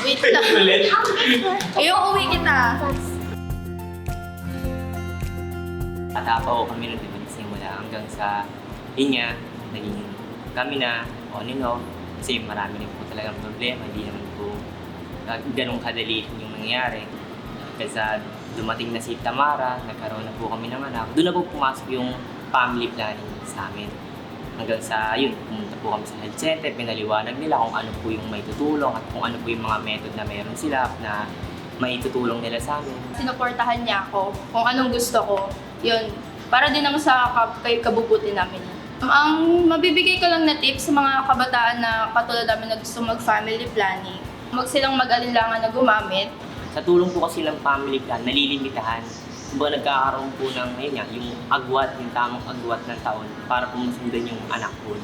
Wait lang. Ulit? Yung uwi kita. Bata pa ako kami nung di ba nagsimula hanggang sa, yun nga, naging kami na on and off. Kasi marami rin po talagang problema, hindi naman po uh, ganun kadali yung nangyayari. Kasi dumating na si Tamara, nagkaroon na po kami ng anak. Doon na po pumasok yung family planning sa amin. Hanggang sa, yun, pumunta po kami sa health center, pinaliwanag nila kung ano po yung may tutulong at kung ano po yung mga method na meron sila na may tutulong nila sa amin. Sinuportahan niya ako kung anong gusto ko. Yun. Para din naman sa kap- kay kabubuti namin. Ang mabibigay ko lang na tips sa mga kabataan na katulad namin na gusto mag-family planning, huwag silang mag-alinlangan na gumamit. Sa tulong po kasi ng family plan, nalilimitahan. Kumbaga nagkakaroon po ng, ayun nga, yung agwat, yung tamang agwat ng taon para po masundan yung anak po.